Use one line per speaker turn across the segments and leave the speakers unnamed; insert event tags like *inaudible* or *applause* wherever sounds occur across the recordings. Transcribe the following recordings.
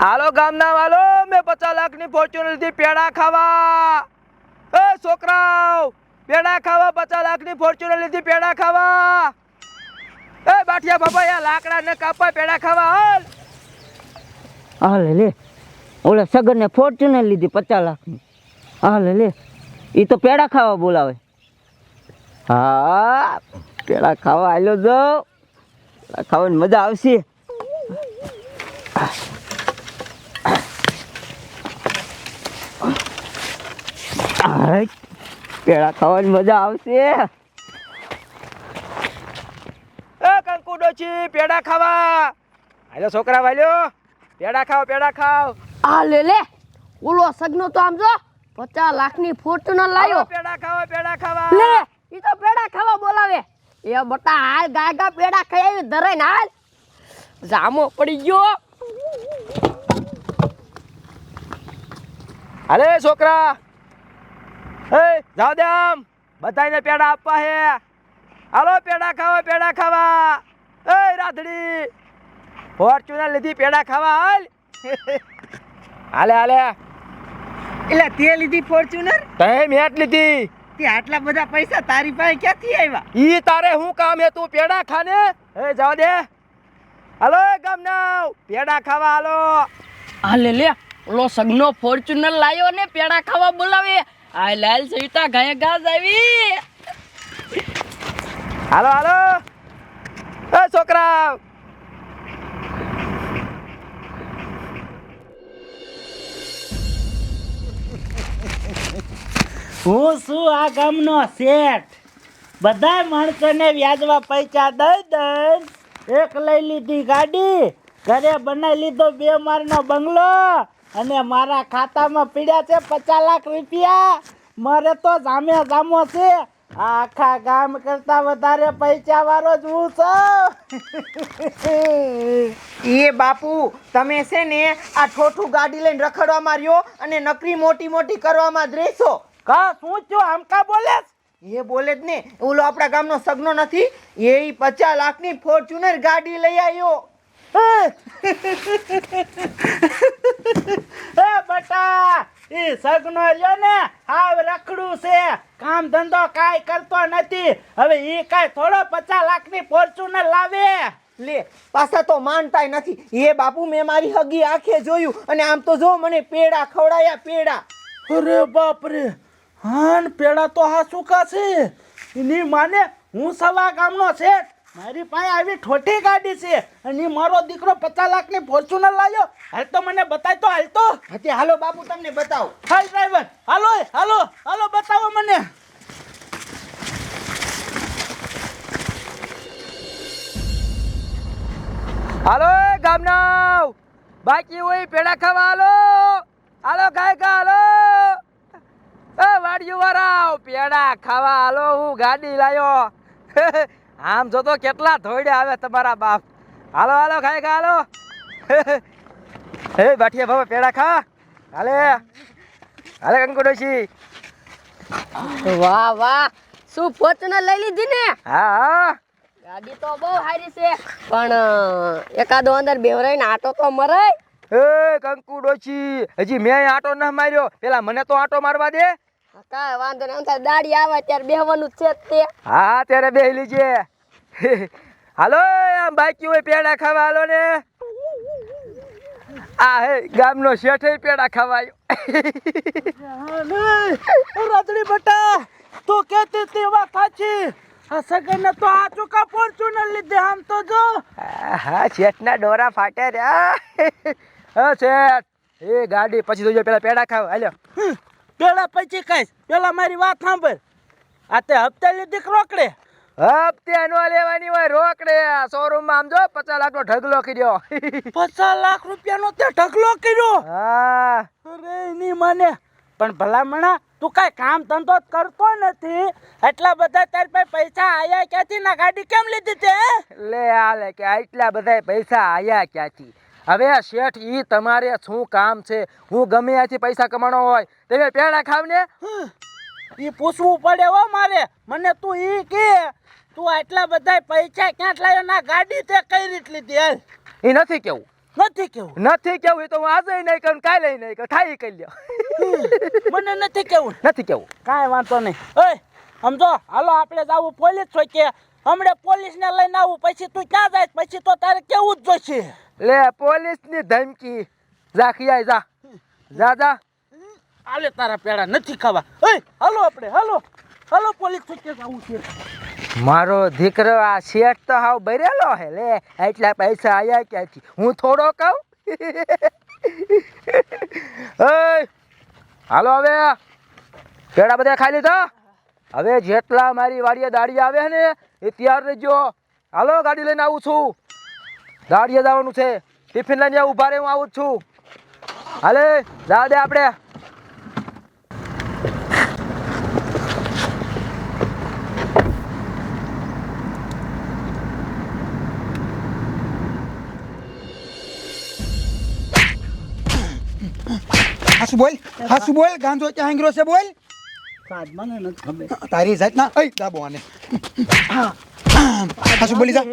હાલો ગામના વાલો મેં પચાસ લાખની ફોર્ચ્યુનર લીધી પેડા ખાવા. એ છોકરાઓ, પેડા ખાવા, પચાસ લાખની ફોર્ચ્યુનર લીધી પેડા ખાવા. એ બાઠિયા બાબા યા લાકડા ને કાપા પેડા ખાવા, હાલ.
હાલ, લે ઓલા સગનને ફોર્ચ્યુનર લીધી પચાસ લાખની. હા લે લે. એ તો પેડા ખાવા બોલાવે. હા, પેડા ખાવા આલ્યો જો. ખાવાની મજા આવશે. હાય, પેડા ખાવાની મજા આવશે.
એ કંકુ ડોચી પેડા ખાવા. હાલો છોકરા વાલ્યો પેડા ખાવ પેડા ખાવ
આ લે લે ઓલો સગનો તો આમ જો પચાસ લાખની ફોર્ચ્યુનર
હાલો
લાયો.
પેડા ખાવા પેડા ખાવા.
લે ઈ તો પેડા ખાવા બોલાવે. એ બટા હાલ ગાય ગા પેડા ખાઈ આવી ને હાલ. જામો પડી ગયો.
અરે છોકરા. એ જાવ દે આમ બધાને પેડા આપવા હે. હાલો પેડા ખાવા પેડા ખાવા. એ રાધડી ફોર્ચ્યુનર લીધી પેડા ખાવા હાલ. *laughs* હાલે હાલે.
એટલે તે લીધી ફોર્ચ્યુનર?
તે મેટ લીધી.
તે આટલા બધા પૈસા તારી પાસે ક્યાંથી આવ્યા?
ઈ તારે હું કામ હે તું પેડા ખાને? એ જાવ દે. હાલો ગમનાવ પેડા ખાવા હાલો.
હાલે લે લે. ઓલો સગનો ફોર્ચ્યુનર લાયો ને પેડા ખાવા બોલાવે. આ લાલ સવિતા ગાય ગાજ આવી.
હાલો હાલો. એ છોકરા
હું છું આ ગામનો શેઠ. બધા માણસોને વ્યાજવા પૈસા દઈ દઈ એક લઈ લીધી ગાડી ઘરે બનાવી લીધો બે મારનો બંગલો. અને મારા ખાતામાં પીડ્યા છે પચાસ લાખ રૂપિયા. મારે તો જામે જામો છે. આખા ગામ કરતા વધારે પૈસા વાળો જ હું છું.
એ બાપુ તમે છે ને આ ઠોઠું ગાડી લઈને રખડવા માર્યો અને નકરી મોટી મોટી કરવામાં જ રહેશો.
કા શું છું આમ કા બોલે
એ બોલે જ ને ઓલો આપણા ગામનો સગનો નથી એ પચાસ લાખની ફોર્ચ્યુનર ગાડી લઈ આવ્યો.
એ *laughs* બટા! ઈ સગનો લ્યો ને હાવ રખડું છે. કામ ધંધો કાંઈ કરતો નથી. હવે ઈ કાંઈ થોડો પચાસ લાખની ફોર્ચ્યુનર લાવે.
લે પાછા તો માનતાય નથી. એ બાપુ મેં મારી હગી આંખે જોયું અને આમ તો જો મને પેડા ખવડાયા પેડા.
અરે બાપ રે હાન પેડા તો હા સુકા છે. એની માને હું સવા ગામનો શેઠ. મારી પાસે આવી ઠોઠી ગાડી છે અને મારો દીકરો પચાસ લાખની ફોર્ચ્યુનર લાવ્યો હાલ તો મને બતાય તો હાલ તો.
હતી હાલો બાપુ તમને બતાવો.
હાલ ડ્રાઈવર હાલો હાલો હાલો બતાવો મને.
હાલો ગામના બાકી હોય પેડા ખાવા હાલો. હાલો ગાય કા હાલો. એ વાડિયું વાળા પેડા ખાવા હાલો હું ગાડી લાયો. *laughs* આમ જો તો કેટલા ધોઈડે આવે તમારા બાપ. હાલો હાલો ખાઈ ખા હાલો. હે બાઠિયા બાબા પેડા ખા. હાલે. હાલે કંકુ ડોશી
વાહ વાહ. શું ફોર્ચ્યુનર લઈ લીધી ને?
હા હા.
ગાડી તો બહુ સારી છે પણ એકાદો અંદર બેવરાઈને આટો તો મરાય.
હે કંકુ ડોશી હજી મેં આટો ન માર્યો. પેલા મને તો આટો મારવા દે.
કાંઈ વાંધો નહીં. અંતર દાડી આવે ત્યારે બેહવાનું છે તે.
હા ત્યારે બેહી લીજે *laughs* હાલો આમ બાકી હોય પેડા ખાવા હાલો ને. આ હે ગામનો શેઠે પેડા ખાવા આવ્યો
રાતડી બટા તું કેતી તી વાત સાચી. આ સગન તો આ ચૂકા ફોર્ચ્યુનર લીધે આમ તો જો.
હા શેઠના ડોરા ફાટે રહ્યા. *laughs* હા શેઠ. એ ગાડી પછી જોજો પેલા પેડા ખાવ. હાલ્યો.
પેલા પછી કઈશ પેલા મારી વાત સાંભળ. આ તે હપ્તે લીધી રોકડે.
હપ્તે નો લેવાની હોય રોકડે. શોરૂમમાં આમ જો પચાસ લાખ નો ઢગલો કર્યો. *laughs*
પચાસ લાખ રૂપિયાનો તે ઢગલો કર્યો.
હા.
અરે એની મને. પણ ભલામણા તું કઈ કામ ધંધો કરતો નથી. એટલા બધા તારી પાસે પૈસા આયા ક્યાંથી? ના ગાડી કેમ લીધી તે આ
લે આલે કે આટલા બધા પૈસા આયા ક્યાંથી? હવે શેઠ ઈ તમારે શું કામ છે? હું ગમે ત્યાંથી પૈસા કમાણો હોય તમે પેડા ખાવ ને.
ઈ પૂછવું પડે હો મારે. મને તું ઈ કે તું આટલા બધા પૈસા ક્યાં લાવ્યો ના ગાડી તે કઈ રીત લીધી? હાલ.
એ નથી કેવું.
નથી કેવું.
નથી કેવું એ તો હું આજે નહીં કરું કાલે નહીં કરું થાય કરી લ્યો.
મને નથી કેવું.
નથી કેવું.
કાંઈ વાંધો નહીં. ઓય સમજો હાલો આપણે જાવું પોલીસ ચોકીએ હમણાં પોલીસને લઈને આવું પછી તું ક્યાં જાય પછી તો તારે કેવું જ જોઈશે.
લે પોલીસની ધમકી. જા ખિયાય જા. જા જા.
આલે તારા પેડા નથી ખાવા. ઓય હાલો આપણે હાલો. હાલો પોલીસ ચોકે જવું છે.
મારો દીકરો આ શેઠ તો હાવ બરેલો હે લે. એટલા પૈસા આયા ક્યાંથી? હું થોડો કહું? *laughs* ઓય હાલો હવે. પેડા બધા ખાઈ લીધા હવે જેટલા મારી વાડીએ દાડી આવે ને એ તૈયાર રહેજો. હાલો ગાડી લઈને આવું છું. દાડીએ જવાનું છે. ટિફિન લઈને ઊભા રહે હું આવું જ છું. હાલે જા દે આપણે
હાસુ બોલ હાસુ બોલ ગાંધો ક્યાં હેંગરો છે બોલ? તારી જાત ના દાબો આને. હાસુ બોલી જા.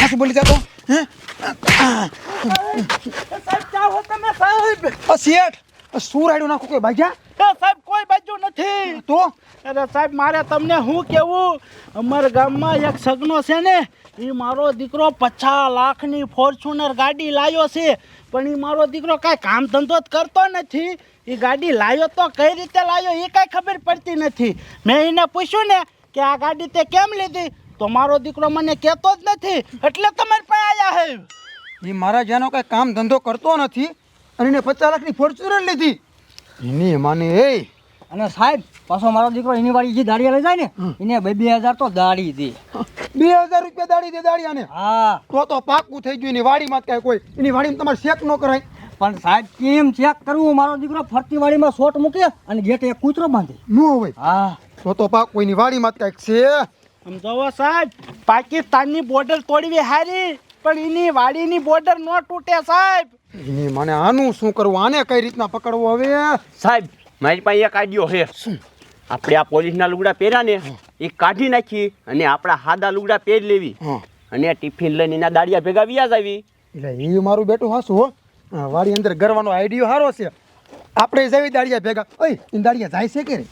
હાસુ બોલી જા તો. શેઠ શું રાડ્યું નાખું કોઈ ભાગ્યા
સાહેબ કોઈ બાજુ નથી.
તો?
અરે સાહેબ મારે તમને શું કેવું? અમારા ગામમાં એક સગનો છે ને એ મારો દીકરો પચાસ લાખની ફોર્ચ્યુનર ગાડી લાવ્યો છે. પણ એ મારો દીકરો કાંઈ કામ ધંધો જ કરતો નથી. એ ગાડી લાવ્યો તો કઈ રીતે લાવ્યો એ કાંઈ ખબર પડતી નથી. મેં એને પૂછ્યું ને કે આ ગાડી તે કેમ લીધી? તો મારો દીકરો મને કહેતો જ નથી એટલે તમારી પાસે આવ્યા હે.
એ મારા જેનો કાંઈ કામ ધંધો કરતો નથી અને એને પચાસ લાખની ફોર્ચ્યુનર લીધી. એની માને એ.
અને સાહેબ પાછો મારો દીકરો એની વાળી જે દાડી લઈ જાય ને એને બે બે હજાર તો દાડી દે.
બે હજાર રૂપિયા દાડી દે દાડિયાને
હા.
તો તો પાકું થઈ ગયું એની વાડીમાં કાંઈ કોઈ એની વાડીમાં તમારે શેક ન કરાય.
પણ સાહેબ કેમ ચેક કરવું? મારો દીકરો ફરતી વાડીમાં શોટ મૂકે અને ગેટે કૂતરો બાંધે.
ન હોય.
હા.
તો તો પાક કોઈની વાડીમાં કાંઈક છે.
આમ જોવો સાહેબ? પાકિસ્તાનની બોર્ડર તોડવી હારી પણ એની વાડીની બોર્ડર ન તૂટે સાહેબ.
એની મને આનું શું કરવું? આને કઈ રીતના પકડવું હવે?
સાહેબ મારી પાસે એક આઈડિયો છે. આપણે આ પોલીસના લુગડા પહેર્યા ને એ કાઢી નાખી અને આપણા હાદા લુગડા પહેરી લેવી.
હા.
અને ટિફિન લઈને એના દાડિયા ભેગા વ્યાજ આવી.
એટલે એ મારું બેટું હાસું હો. વાડી અંદર ગરવાનો આઈડિયો સારો છે. આપણે જવી દાડિયા ભેગા. ઓય એ દાડિયા જાય છે કે રે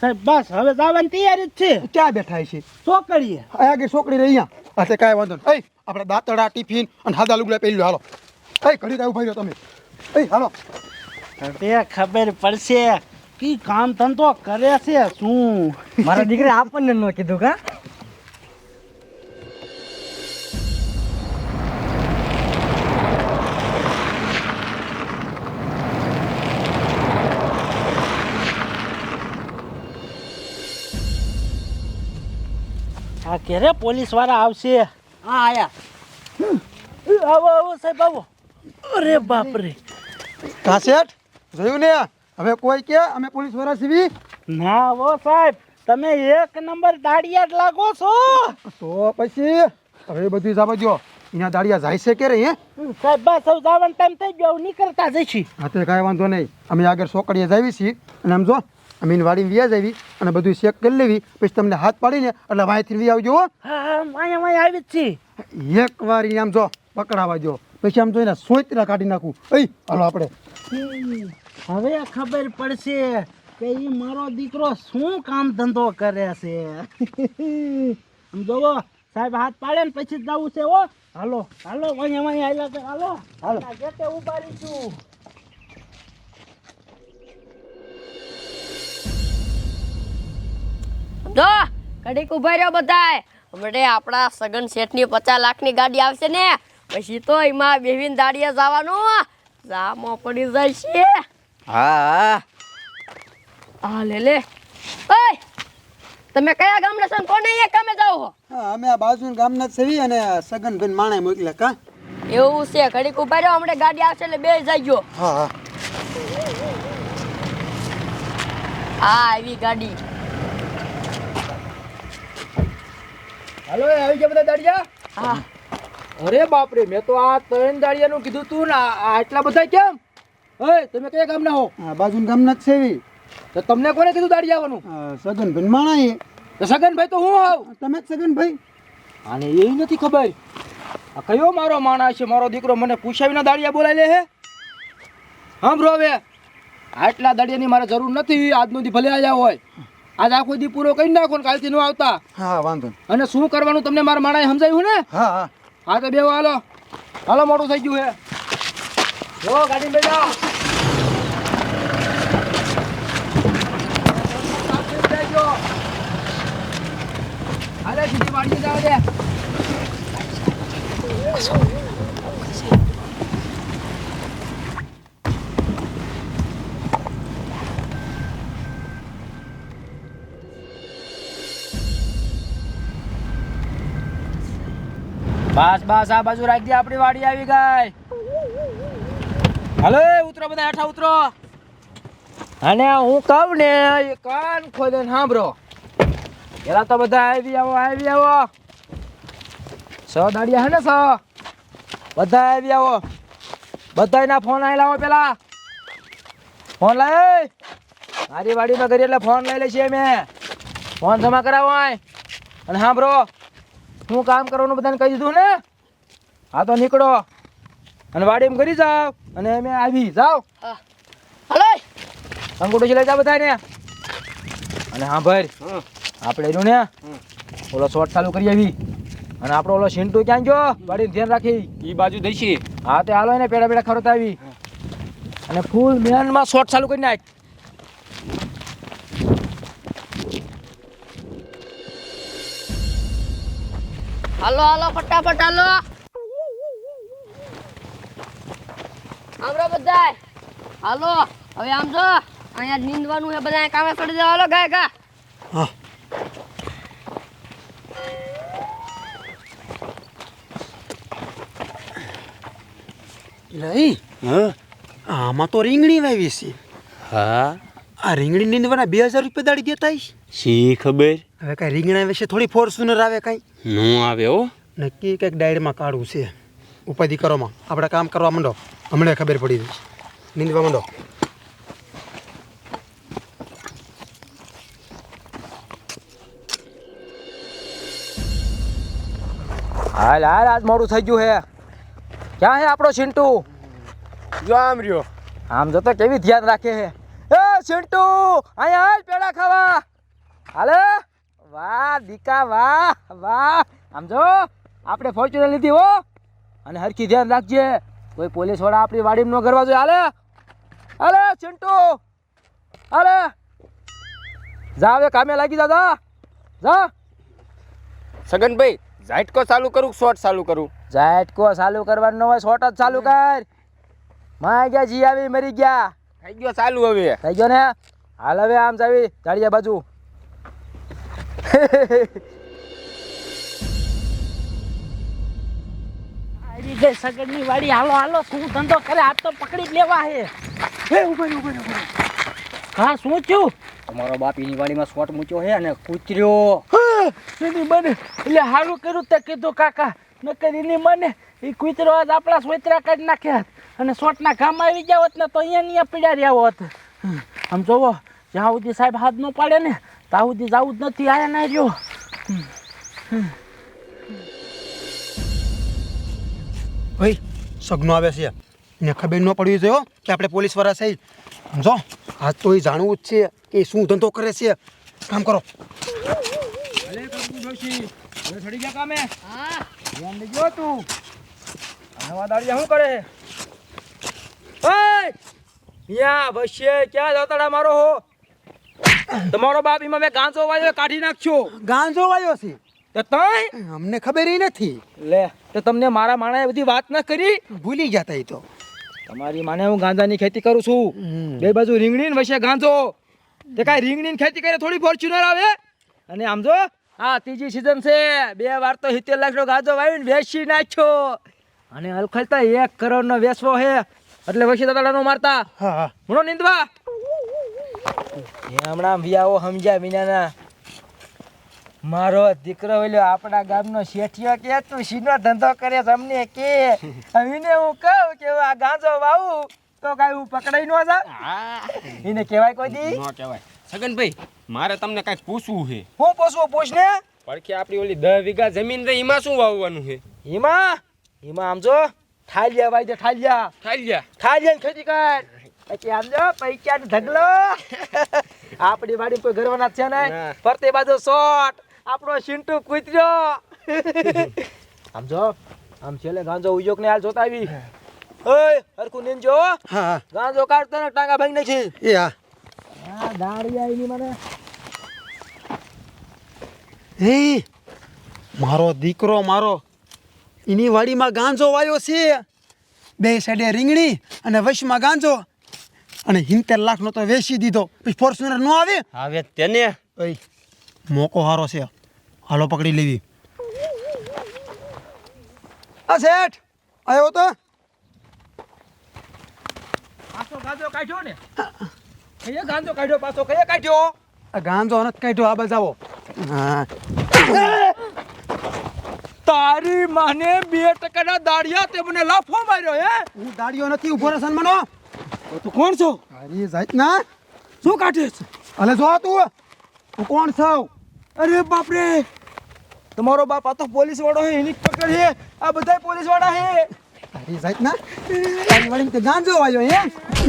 સાહેબ બસ હવે જવાની તૈયારી જ છે.
ક્યાં બેઠા છે.
શું કરીએ
આ આગળ છોકરી રહી અહીંયા. એટલે કાંઈ વાંધો નહીં. આપણે દાંતડા ટિફિન અને હાદા લુગડા પહેરી લો હાલો. ઓય ઘડી કાંઈ ઊભા રહ્યો તમે. ઓય હાલો.
તે ખબર પડશે. કે કામ ધંધો કરે છે શું? *laughs*
મારા દીકરી આપણને ન કીધું કા?
આ ક્યારે પોલીસવાળા આવશે.
હા આયા.
આવો આવો સાહેબ આવો. અરે બાપ રે
કાસેટ જોયું ને? હવે કોઈ કે અમે પોલીસવાળા સીવી
ના આવો સાહેબ. તમે એક નંબર દાડિયા લાગો છો.
તો પછી હવે બધું જાવ જો અહીંયા દાડિયા જાય છે કે રે હે
સાહેબ બસ હવે જવાનો ટાઈમ થઈ ગયો નીકળતા જઈશી.
હા તે કાંઈ વાંધો નહીં. અમે આગળ સોકડીએ જાવી છીએ. અને આમ જો અમે એની વાડીને વ્યાજ આવી અને બધું ચેક કરી લેવી. પછી તમને હાથ પાડીને એટલે વાંયથી વી આવજો
આવી જ છે.
એક વાર આમ જો પકડાવા જો. પછી આમ જોઈને સોચરા કાઢી નાખું. અય હાલો આપણે.
હવે ખબર પડશે કે એ મારો દીકરો શું કામ ધંધો કરે છે. આમ જોવો સાહેબ હાથ પાડે ને પછી જ જવું છે હો. હાલો હાલો અહીંયા અહીંયા આવ્યા છે હાલો. હાલો ઉપાડી ઊભા
જો ઘડીક ઊભા રહ્યો બધાય. હમણે આપણા સગન શેઠની પચાસ લાખની ગાડી આવશે ને. પછી તો એમાં બેવીન દાડીએ જવાનું. જામો પડી જાય છે
હા.
હા લે લે. ઓય તમે કયા ગામના છો કોને એ કામે જાઓ
હો અમે આ બાજુ ગામના સેવી અને બેન માણે મોકલ્યા કા?
એવું છે ઘડીક ઊભા રહ્યો હમણે ગાડી આવશે એટલે બે જાયજો
હા હા.
આ આવી ગાડી.
હાલો આવી ગયા બધા દાડિયા?
હા.
અરે બાપરે મેં તો આ ત્રણ દાડિયાનું કીધું તું ને આ આટલા બધા કેમ? હે તમે કયા ગામના હો?
આ બાજુ ગામના જ સેવી
તો તમને કોને કીધું દાડિયા આવવાનું?
સગનભાઈ માણા
તો સગનભાઈ તો હું આવ
તમે જ સગનભાઈ?
અને એ નથી ખબર. આ કયો મારો માણસ છે? મારો દીકરો મને પૂછાવીને દાડિયા બોલાવી લે હે સાંભળો હવે આટલા દાડિયાની મારે જરૂર નથી. આજનો દી ભલે આવ્યા હોય. આજ આખો દી પૂરો કરી નાખો ને કાલથી ન આવતા.
હા વાંધો
અને શું કરવાનું તમને મારા માણાએ સમજાયું ને?
હા હા.
હા તો બેવો હાલો. હાલો મોડું થઈ ગયું હે. જો ગાડી બેજા હાલે સીધી વાડી જાવ દે બસ બસ, આ બાજુ રાખી દે આપણી વાડી આવી ગઈ હાલો, ઉતરો બધા હેઠા, ઉતરો. અને હું કહું ને, એ કાન ખોલે સાંભળો. પેલા તો બધા આવી આવો આવી આવો. સો દાડિયા હે ને, સ? બધા આવી આવો. બધાના ફોન આવી લાવો પેલા. ફોન લાય મારી વાડીમાં કરી એટલે ફોન લઈ લેશે અમે. ફોન જમા કરાવો અને સાંભળો. હું કામ કરવાનું બધાને કહી દીધું ને? હા તો નીકળો. અને વાડીમાં કરી જાઓ. અને અમે આવી જાઓ.
હલો.
અંગૂઠો લઈ જાઓ બધાને. અને હા ભાઈ આપણે રહ્યું ને. ઓલો શોર્ટ ચાલુ કરી આવી. અને આપણો ઓલો સિન્ટુ ક્યાં ગયો? વાડીનું ધ્યાન રાખી.
એ બાજુ દઈશી
હા તે હાલો એને પેડા પેડા ખરોતા આવી અને ફૂલ મેનમાં શોર્ટ ચાલુ કરી નાખ.
હાલો હાલો ફટાફટ હાલો. આમરો બધાય. હાલો હવે આમ જો અહીંયા નીંદવાનું છે બધા કામે ચડી જાવ હાલો ગાય ગા.
લઈ?
હા.
આમાં તો રીંગણી વાવી છે.
હા.
આ રીંગણી નીંદવાના બે હજાર રૂપિયા દાડી દેતા
શી ખબર?
હવે કઈ રીંગણા વિશે થોડી ફોર્ચ્યુનર આવે કાંઈ.
નો આવે હો.
નક્કી કંઈક ડાયરીમાં કાઢવું છે. ઉપાધિ કરોમાં આપણે કામ કરવા માંડો. હમણાં ખબર પડી જશે. નીંદવા માંડો.
હાલ હાલ આજ મોડું થઈ ગયું હે. ક્યાં હે આપણો સિન્ટુ
જો આમ રહ્યો.
આમ જો તો કેવી ધ્યાન રાખે હે. એ સિન્ટુ અહીંયા હાલ પેડા ખાવા. હાલે? વાહ દીકા વાહ વાહ. આમ જો આપણે ફોર્ચ્યુનર લીધી હો. અને હરખી ધ્યાન રાખજે. કોઈ પોલીસવાળા આપણી વાડીમાં ન કરવા જોઈએ. હાલે. હાલે ચિંટુ. હાલે. જા હવે કામે લાગી જા જા. જા.
સગનભાઈ ઝાટકો ચાલુ કરું શોર્ટ ચાલુ કરું?
ઝાટકો ચાલુ કરવાનો ન હોય શોર્ટ જ ચાલુ કર. માં ગયા જી આવી મરી ગયા.
થઈ ગયો ચાલુ હવે.
થઈ ગયો ને? હાલ હવે આમ જાવી જાડિયા બાજુ.
આવી ગઈ વાડી. હાલો હાલો શું ધંધો કરે? આ તો પકડી જ લેવા હે. હે ઊભા ઊભા ઊભા હા શું થયું?
તમારો બાપ એની વાડીમાં શોર્ટ મૂક્યો હે અને કૂતર્યો.
એની મને એટલે સારું કર્યું તે કીધું કાકા નકર એની મને એ કૂતરો આજ આપણા સોતરા કાઢી નાખ્યા અને અને સોટના ગામ આવી ગયા હોત ને તો અહીંયા ને અહીંયા પીડા રહ્યા હોત. આમ જોવો જ્યાં સુધી સાહેબ હાથ ન પાડે ને ત્યાં સુધી જ નથી આયા ના રહ્યો.
ભાઈ સગનો આવે છે. ને ખબર ન પડવી જોઈએ કે આપણે પોલીસવાળા છે. સમજો આજ તો એ જાણવું જ છે કે શું ધંધો કરે છે. કામ કરો.
અરે કપૂર ડોશી હવે છડી જા કામે?
હા
ધ્યાન દેજો તું. નવા દાડિયા શું કરે? ઓય ક્યાં જતાડા મારો હો? તમારો બાપ એમાં મેં ગાંજો વાયો કાઢી નાખ્યો.
ગાંજો વાયો છે?
તો તઈ
અમને ખબર નથી.
લે તો તમને મારા માણાએ બધી વાત ના કરી?
ભૂલી જતા એ તો.
તમારી માને હું ગાંજાની ખેતી કરું છું. બે બાજુ રીંગણી ને વચ્ચે ગાંજો. તે કાંઈ રીંગણીની ખેતી કરે થોડી ફોર્ચ્યુનર આવે? અને આમ જો હા ત્રીજી સિઝન છે. બે વાર તો સિત્તેર લાખનો ગાંજો વાવીને વેચી નાખ્યો. અને અલખલતા એક કરોડનો વેચવો છે એટલે વચ્ચે દાદાનો મારતા.
હા હા.
ભણો નીંદવા. હમણાં વિયાઓ સમજ્યા વિનાના. મારો દીકરો ઓલ્યો આપણા ગામનો શેઠિયો કે તું શીનો ધંધો કરે અમને કે. અમીને હું કહું કે આ ગાંજો વાવું તો કાંઈ હું પકડાઈ ન જા એને કહેવાય કોઈ દી?
ન કહેવાય. સગનભાઈ મારે તમને કાંઈક પૂછવું છે?
હું પૂછવું પૂછ ને.
પડખે આપણી ઓલી દસ વીઘા જમીન રહી એમાં શું વાવવાનું છે?
એમાં? એમાં આમ જો ઠાલિયા ભાઈ દે ઠાલિયા.
ઠાલ્યા?
ઠાલિયા ખેતી કર. પછી આમ જો પૈસા ઢગલો. *laughs* આપડી વાડી કોઈ ગરવાના છે ને. ફરતે બાજુ શોટ. આપણો સિંટુ કૂતર્યો *laughs* આમ જો આમ છેલ્લે ગાંજો ઉયોગ ને હાલ જોતા આવી. ઓય હરકુ નીંજો
હા.
ગાંજો કાઢતો ને ટાંગા ભાઈ નાખી.
એ હા.
આ દાડી આવી ની મને.
હે મારો દીકરો મારો. એની વાડીમાં ગાંજો વાયો છે. બે સાઈડે રીંગણી અને વશમાં ગાંજો. અને હિંતેર લાખનો તો વેચી દીધો. પછી ફોર્ચ્યુનર ન આવે?
હવે તેને.
ઓય મોકો હારો છે. હાલો પકડી લેવી. આ શેઠ આવ્યો તો?
પાછો ગાંજો કાઢ્યો ને? કયા ગાંજો કાઢ્યો? પાછો કયો કાઢ્યો?
આ ગાંજો નથી કાઢ્યો આ બજાવો. હા.
તારી માને બે ટકાના દાડિયા તે મને લાફો માર્યો હે?
હું દાડિયો નથી ઊભો રે સન્માનો
તો કોણ છો?
અરે જાત ના
શું કાઢે છે
અલે જો તું તું કોણ છો?
અરે બાપ રે તમારો બાપ આ તો પોલીસ વાળો હે એની પકડ હે. આ બધા પોલીસવાળા હે.
અરે જાત ના તારી વાળી તે ગાંજો આવ્યો હે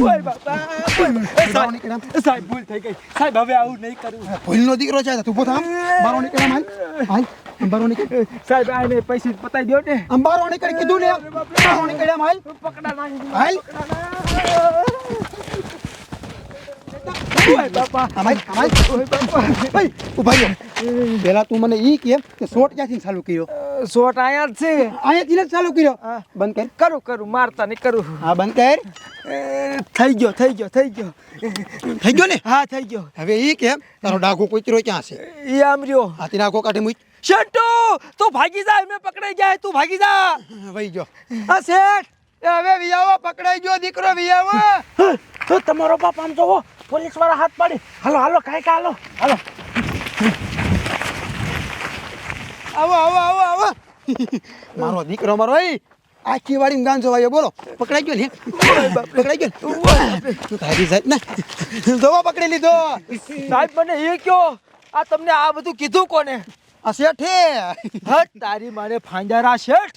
ઓય બાપા
બારો નીકળ્યા
સાહેબ ભૂલ થઈ ગઈ. સાહેબ હવે આવું નહીં કરું.
ભૂલનો દીકરો છે તું પોતા થામ બારો નીકળ્યા હાલ હાલ. આમ નીકળ
સાહેબ આને પૈસા પતાઈ દો ને.
આમ બારો નીકળ કીધું ને બારો નીકળ્યા હાલ.
પકડા નાખી
હાલ.
ઓય બાપા.
આમ હાલ આમ હાલ.
ઓય બાપા.
ભાઈ ઊભા રહ્યો. પેલા તું મને ઈ કે કે શોટ ક્યાંથી ચાલુ કર્યો?
શોટ આયા જ છે.
અહીંયાથી જ ચાલુ કર્યો?
હા.
બંધ કર.
કરું કરું મારતા નહીં કરું.
હા બંધ કર.
થઈ ગયો થઈ ગયો થઈ ગયો.
થઈ ગયો ને?
હા થઈ ગયો.
હવે ઈ કે તારો ડાઘો કૂતરો ક્યાં છે?
ઈ આમ રહ્યો.
હાથી નાખો કાઢી મૂક.
શેટુ તું ભાગી જા એમને પકડાઈ જાય તું ભાગી જા.
વહી ગયો.
આ શેઠ. એ હવે વિયાવો પકડાઈ ગયો દીકરો વિયાવો.
તમારો બાપ આમ જોવો પોલીસવાળા હાથ પાડી. હાલો હાલો કાંઈ કા હાલો હાલો.
આવો આવો આવો આવો. મારો દીકરો મારો ભાઈ આખી વાડી ગાન જોવાયો બોલો. પકડાઈ ગયો ને પકડાઈ ગયો તું તારી જાત ને. જોવા પકડી લીધો.
સાહેબ મને એ કયો આ તમને આ બધું કીધું કોને?
આ શેઠે
હટ તારી મારે ફાંજારા શેઠ.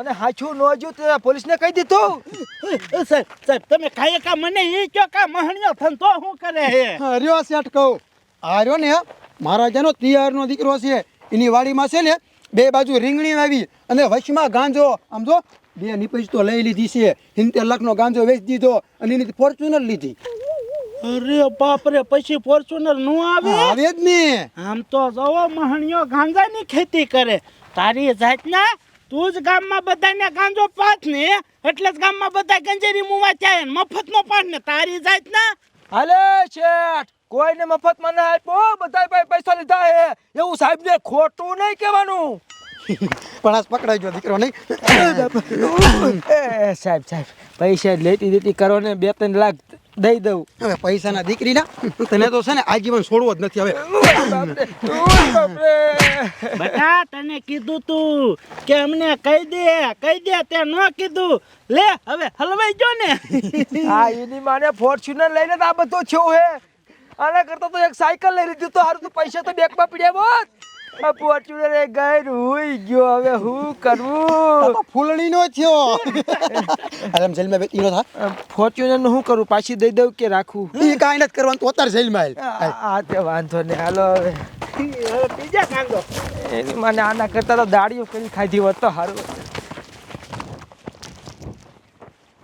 અને હાચું ન જો તે પોલીસને કહી દીધું.
સાહેબ સાહેબ તમે કાંઈ કા મને એ કયો કા મહણિયો થન તો શું કરે હે?
રહ્યો શેઠ કહું. આ રહ્યો ને મહારાજાનો તિયારનો દીકરો છે. એની વાડીમાં છે ને બે બાજુ રીંગણી આવી અને વશમાં ગાંજો. આમ જો બે નીપજ તો લઈ લીધી છે. સિત્તેર લાખનો ગાંજો વેચી દીધો અને એની ફોર્ચ્યુનર લીધી.
અરે બાપ રે પછી ફોર્ચ્યુનરનું આવે?
આવે જ ને.
આમ તો જવો મહણિયો ગાંજાની ખેતી કરે. તારી જાતના તું જ ગામમાં બધાને ગાંજો પાથ ને એટલે જ ગામમાં બધા ગંજેરી મુવા થાય ને મફતનો પાઠ ને તારી જાતના.
હાલે શેઠ કોઈને મફતમાં ના આપ્યો બધા ભાઈ પૈસા લીધા હે. એવું સાહેબ ને ખોટું નહીં કહેવાનું.
પણ આજ પકડાઈ ગયો દીકરો નહીં.
સાહેબ સાહેબ પૈસા લેતી દેતી કરો ને બે ત્રણ લાખ દઈ દઉં.
હવે પૈસાના દીકરીના તને તો છે ને આજીવન છોડવો જ નથી હવે.
બેટા તને કીધું તું કે અમને કહી દે કહી દે તે ન કીધું. લે હવે હલવાઈ જો ને.
આ એની માને ફોર્ચ્યુનર લઈને તો આ બધું થયું હે. આના કરતા તો એક સાયકલ લઈ લીધી તો હારું તો પૈસા તો બેગમાં પડ્યા હોત. આ ફોર્ચ્યુનર એ ગાય હુઈ ગયો. હવે હું કરવું?
ફૂલણી નો થયો. આરામ જેલમાં બેઠી નો થા.
ફોર્ચ્યુનરનું શું કરું? પાછી દઈ દઉં કે રાખું?
એ કાઈ નથી કરવાનું તો અત્યારે જેલમાં
આ આ તે વાંધો નહીં. હાલો
હવે. બીજા કાંગો
એની મને આના કરતા તો દાડીઓ કરી ખાધી હોત તો સારું.